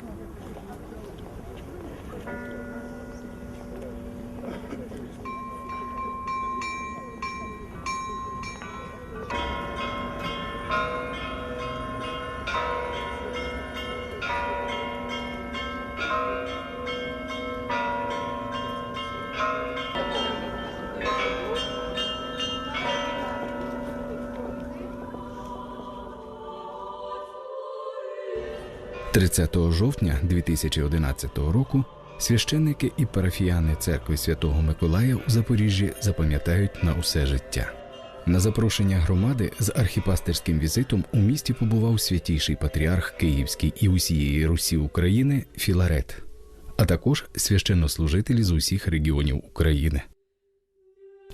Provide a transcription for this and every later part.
Thank you. – 30 жовтня 2011 року священники і парафіяни церкви Святого Миколая у Запоріжжі запам'ятають на усе життя. На запрошення громади з архіпастерським візитом у місті побував святійший патріарх Київський і усієї Русі України Філарет, а також священнослужителі з усіх регіонів України.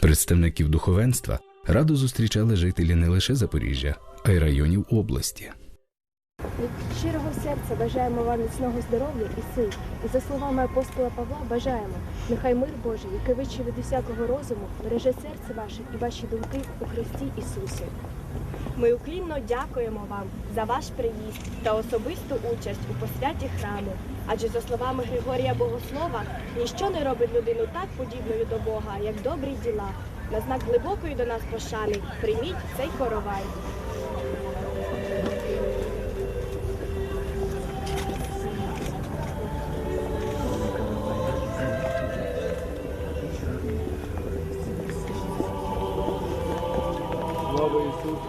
Представників духовенства радо зустрічали жителі не лише Запоріжжя, а й районів області. Від щирого серця бажаємо вам міцного здоров'я і сил. І за словами апостола Павла бажаємо, нехай мир Божий, який вище від усякого розуму, береже серце ваше і ваші думки у Христі Ісусі. Ми уклінно дякуємо вам за ваш приїзд та особисту участь у посвяті храму. Адже за словами Григорія Богослова, ніщо не робить людину так подібною до Бога, як добрі діла. На знак глибокої до нас пошани прийміть цей коровай.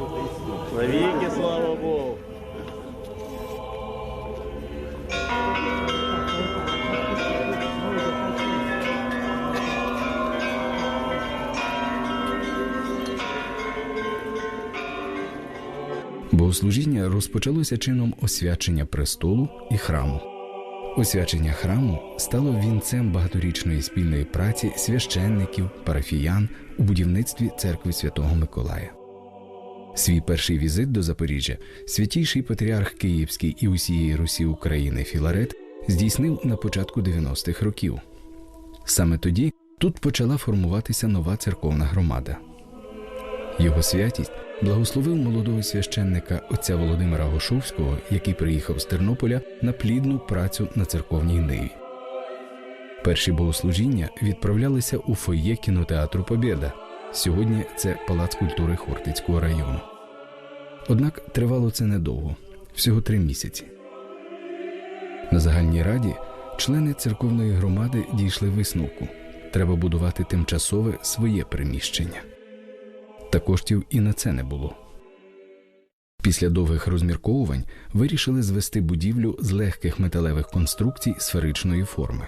Христу! Навіки слава Богу! Богослужіння розпочалося чином освячення престолу і храму. Освячення храму стало вінцем багаторічної спільної праці священників, парафіян у будівництві церкви Святого Миколая. Свій перший візит до Запоріжжя святійший патріарх Київський і усієї Русі України Філарет здійснив на початку 90-х років. Саме тоді тут почала формуватися нова церковна громада. Його святість благословив молодого священника отця Володимира Гошовського, який приїхав з Тернополя на плідну працю на церковній ниві. Перші богослужіння відправлялися у фоє кінотеатру Побєда. Сьогодні це Палац культури Хортицького району. Однак тривало це недовго всього три місяці. На загальній раді члени церковної громади дійшли висновку треба будувати тимчасове своє приміщення та коштів і на це не було. Після довгих розмірковувань вирішили звести будівлю з легких металевих конструкцій сферичної форми.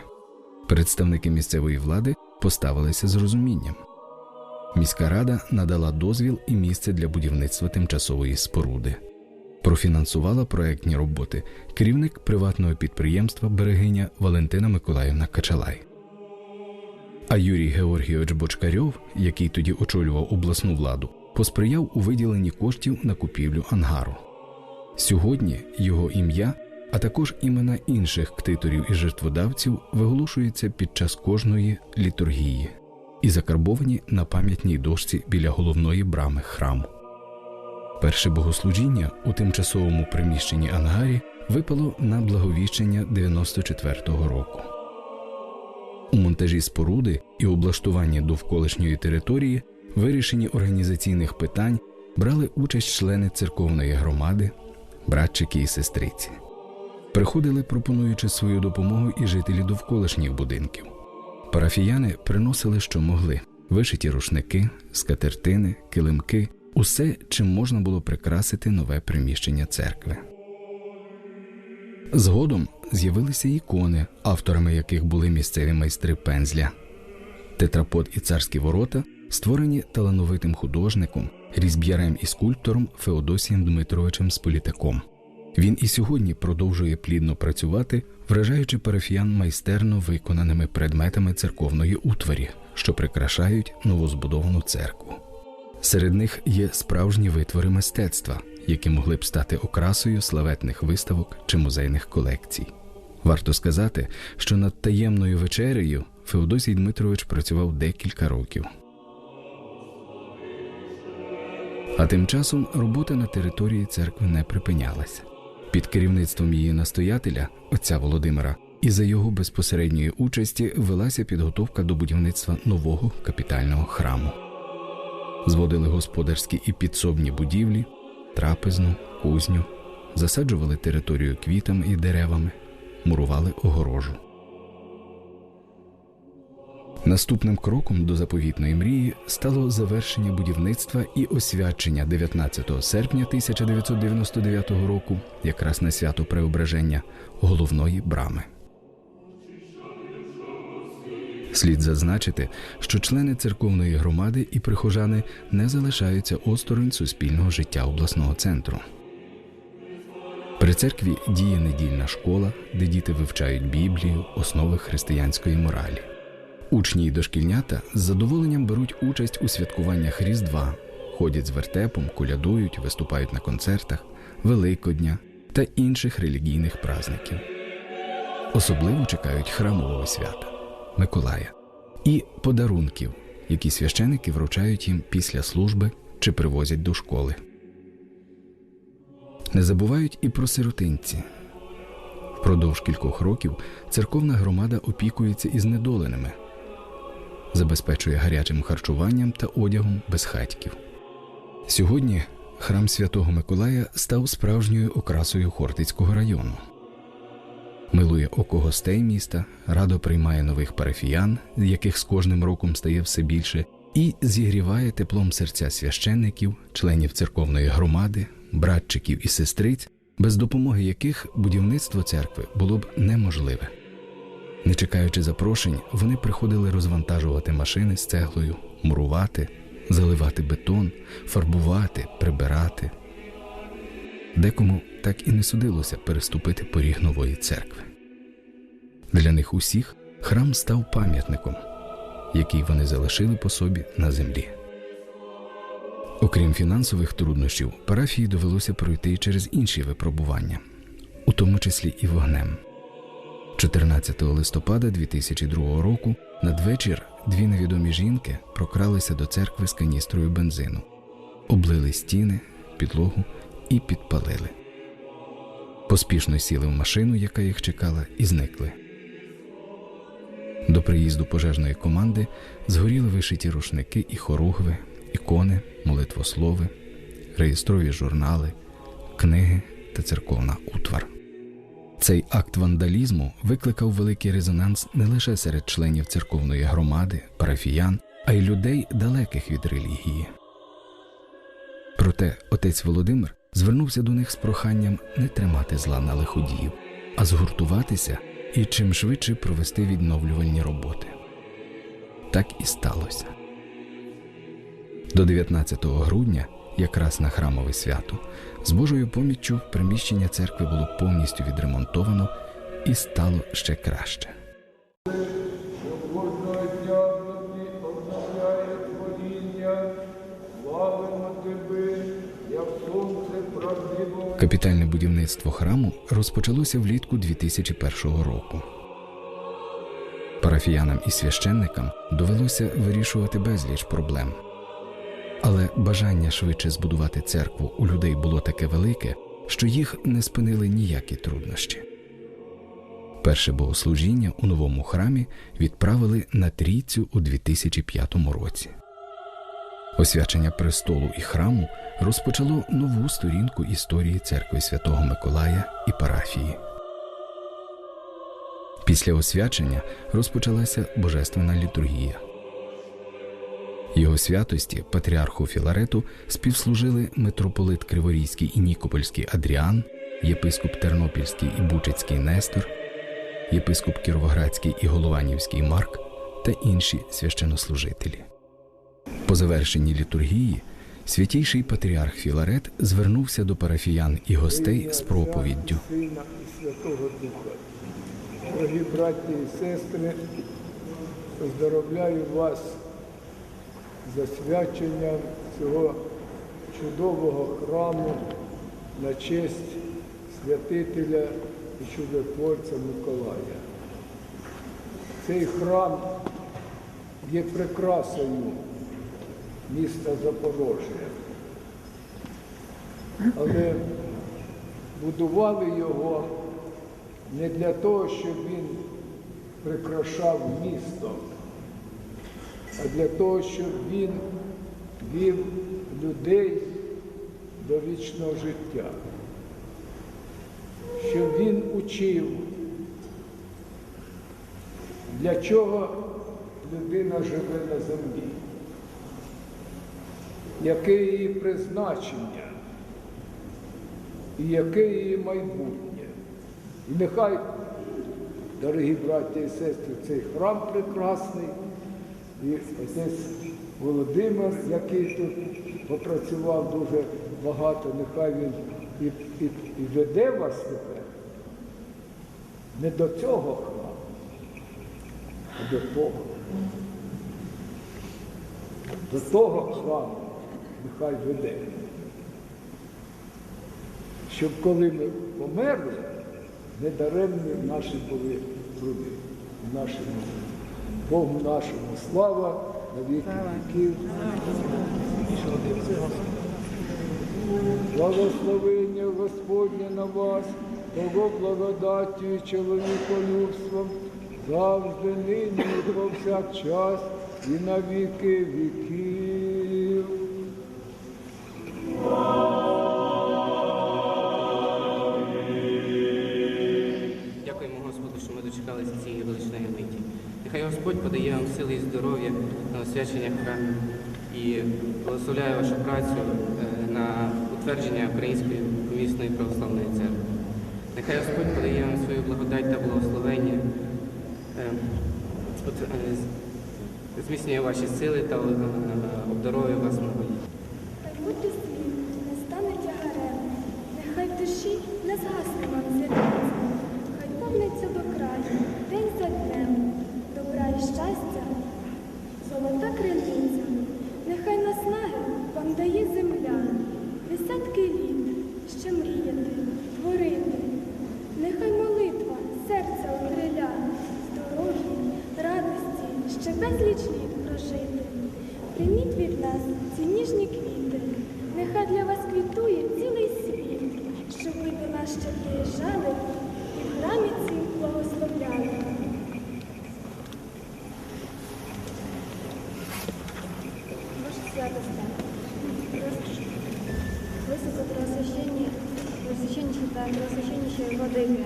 Представники місцевої влади поставилися з розумінням. Міська рада надала дозвіл і місце для будівництва тимчасової споруди. Профінансувала проектні роботи керівник приватного підприємства Берегиня Валентина Миколаївна Качалай. А Юрій Георгійович Бочкарьов, який тоді очолював обласну владу, посприяв у виділенні коштів на купівлю ангару. Сьогодні його ім'я, а також імена інших ктиторів і жертводавців виголошуються під час кожної літургії і закарбовані на пам'ятній дошці біля головної брами храму. Перше богослужіння у тимчасовому приміщенні ангарі випало на благовіщення 94-го року. У монтажі споруди і облаштуванні довколишньої території, вирішенні організаційних питань брали участь члени церковної громади, братчики і сестриці. Приходили, пропонуючи свою допомогу і жителі довколишніх будинків. Парафіяни приносили, що могли: вишиті рушники, скатертини, килимки, усе, чим можна було прикрасити нове приміщення церкви. Згодом з'явилися ікони, авторами яких були місцеві майстри пензля. Тетрапод і царські ворота створені талановитим художником, різьб'ярем і скульптором Феодосієм Дмитровичем Сполітаком. Він і сьогодні продовжує плідно працювати, вражаючи парафіян майстерно виконаними предметами церковної утварі, що прикрашають новозбудовану церкву. Серед них є справжні витвори мистецтва, які могли б стати окрасою славетних виставок чи музейних колекцій. Варто сказати, що над таємною вечерею Феодосій Дмитрович працював декілька років. А тим часом робота на території церкви не припинялася. Під керівництвом її настоятеля, отця Володимира, і за його безпосередньої участі велася підготовка до будівництва нового капітального храму. Зводили господарські і підсобні будівлі, трапезну, кузню, засаджували територію квітами і деревами, мурували огорожу. Наступним кроком до заповітної мрії стало завершення будівництва і освячення 19 серпня 1999 року, якраз на свято Преображення, головної брами. Слід зазначити, що члени церковної громади і прихожани не залишаються осторонь суспільного життя обласного центру. При церкві діє недільна школа, де діти вивчають Біблію, основи християнської моралі. Учні й дошкільнята з задоволенням беруть участь у святкуваннях Різдва, ходять з вертепом, колядують, виступають на концертах, Великодня та інших релігійних праздників. Особливо чекають храмового свята Миколая і подарунків, які священики вручають їм після служби чи привозять до школи. Не забувають і про сиротинці. Впродовж кількох років церковна громада опікується із недоленими, забезпечує гарячим харчуванням та одягом безхатьків. Сьогодні храм Святого Миколая став справжньою окрасою Хортицького району. Милує око гостей міста, радо приймає нових парафіян, яких з кожним роком стає все більше, і зігріває теплом серця священників, членів церковної громади, братчиків і сестриць, без допомоги яких будівництво церкви було б неможливе. Не чекаючи запрошень, вони приходили розвантажувати машини з цеглою, мурувати, заливати бетон, фарбувати, прибирати. Декому так і не судилося переступити поріг нової церкви. Для них усіх храм став пам'ятником, який вони залишили по собі на землі. Окрім фінансових труднощів, парафії довелося пройти через інші випробування, у тому числі і вогнем. 14 листопада 2002 року надвечір дві невідомі жінки прокралися до церкви з каністрою бензину, облили стіни, підлогу і підпалили. Поспішно сіли в машину, яка їх чекала, і зникли. До приїзду пожежної команди згоріли вишиті рушники і хоругви, ікони, молитвослови, реєстрові журнали, книги та церковна утвар. Цей акт вандалізму викликав великий резонанс не лише серед членів церковної громади, парафіян, а й людей, далеких від релігії. Проте отець Володимир звернувся до них з проханням не тримати зла на лиходіїв, а згуртуватися і чим швидше провести відновлювальні роботи. Так і сталося. До 19 грудня, якраз на храмове свято, з Божою поміччю приміщення церкви було повністю відремонтовано і стало ще краще. Капітальне будівництво храму розпочалося влітку 2001 року. Парафіянам і священникам довелося вирішувати безліч проблем. Але бажання швидше збудувати церкву у людей було таке велике, що їх не спинили ніякі труднощі. Перше богослужіння у новому храмі відправили на трійцю у 2005 році. Освячення престолу і храму розпочало нову сторінку історії церкви Святого Миколая і парафії. Після освячення розпочалася божественна літургія. Його святості патріарху Філарету співслужили митрополит Криворізький і Нікопольський Адріан, єпископ Тернопільський і Бучицький Нестор, єпископ Кіровоградський і Голованівський Марк та інші священнослужителі. По завершенні літургії святійший патріарх Філарет звернувся до парафіян і гостей з проповіддю. Дорогі браті і сестри, поздоровляю вас з освяченням цього чудового храму на честь святителя і чудотворця Миколая. Цей храм є прикрасою міста Запорожжя. Але будували його не для того, щоб він прикрашав місто, для того, щоб він вів людей до вічного життя, щоб він учив, для чого людина живе на землі, яке її призначення і яке її майбутнє. І нехай, дорогі браті і сестри, цей храм прекрасний, і отець Володимир, який тут попрацював дуже багато, нехай він і, і, і веде вас тепер не до цього храму, а до того. До того храму нехай веде. Щоб коли ми померли, не даремні наші були труди. Нашому Богу нашому слава на віки віків. Благословення Господнє на вас, того благодаттю і чоловіколюбством, завжди нині і повсякчас і на віки віків. Сили і здоров'я на освячення храмів і благословляє вашу працю е, на утвердження Української помісної православної церкви. Нехай Господь подає вам свою благодать та благословення, е, е, зміцнює ваші сили та обдарує вас. Хай бути світ не стане тягарем, нехай в душі не згасне вам зірниця, хай повниться до краю, день за днем, добра і щастя, золота криниця, нехай наснаги вам дає земля, десятки літ ще мріяти, творити, нехай молитва серця окриля, здоров'я, радості, ще безліч літ прожити. Прийміть від нас ці ніжні квіти, нехай для вас квітує цілий світ, щоб ви до нас ще приїжджали і в храмі цим благословляли. Ваше святосте, високопреосвященні, просвященніші та преосвященніші владики,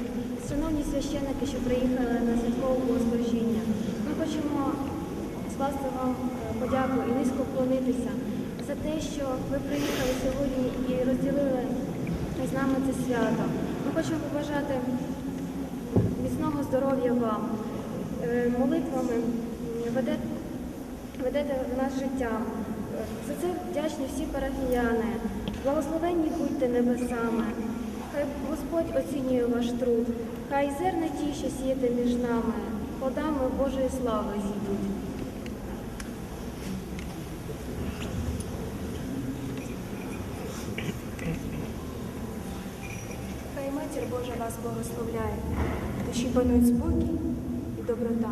шановні священники, що приїхали на святкове богослужіння, ми хочемо скласти вам подяку і низько вклонитися за те, що ви приїхали сьогодні і розділили з нами це свято. Ми хочемо побажати міцного здоров'я вам, е, молитвами ведете в нас життя. За це вдячні всі парафіяни. Благословенні будьте небесами. Хай Господь оцінює ваш труд, хай зерна ті, що сієте між нами, плодами Божої слави зійдуть. Хай матір Божа вас благословляє, душі панують спокій і доброта.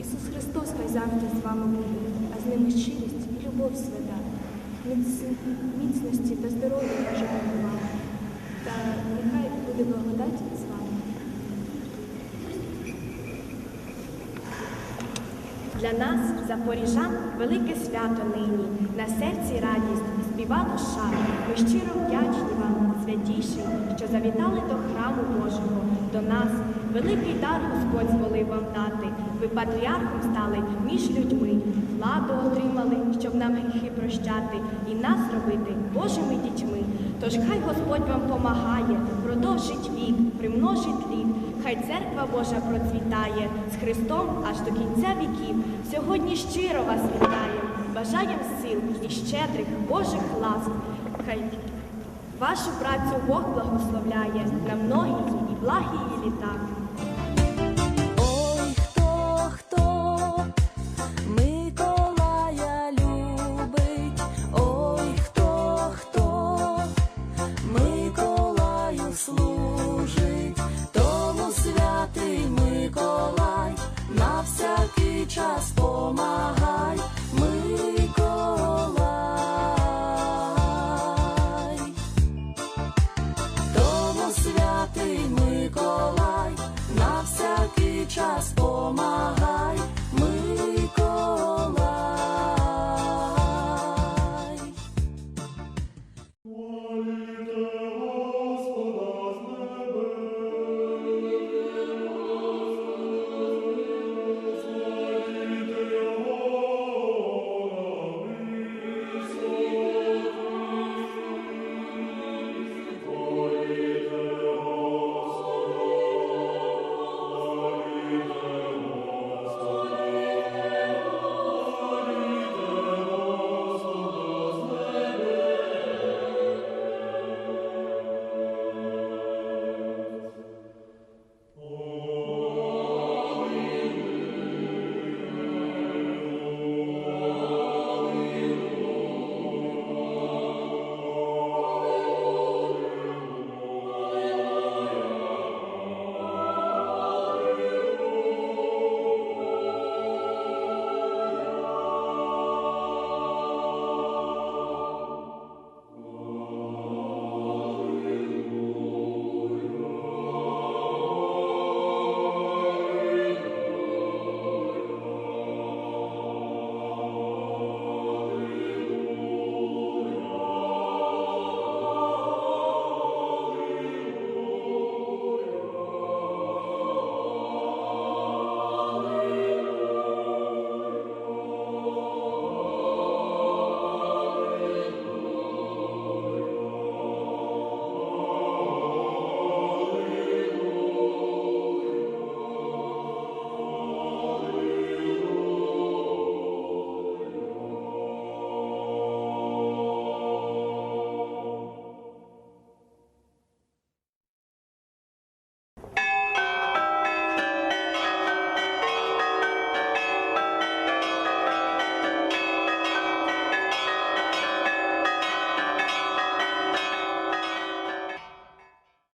Ісус Христос хай завжди з вами буде, а з ними щирість і любов свята, Міц- міцності та здоров'я бажаємо вам. Та нехай буде благодать з вами. Для нас, запоріжан, велике свято нині, на серці радість, співа душа. Ми щиро вдячні вам, святіші, що завітали до храму Божого, до нас. Великий дар Господь зволив вам дати. Ви патріархом стали між людьми, владу отримали, щоб нам гріхи прощати і нас робити Божими дітьми. Тож хай Господь вам помагає, продовжить вік, примножить літ. Хай церква Божа процвітає з Христом аж до кінця віків. Сьогодні щиро вас вітаємо, бажаєм сил і щедрих Божих ласк. Хай вашу працю Бог благословляє на многії і благії літа.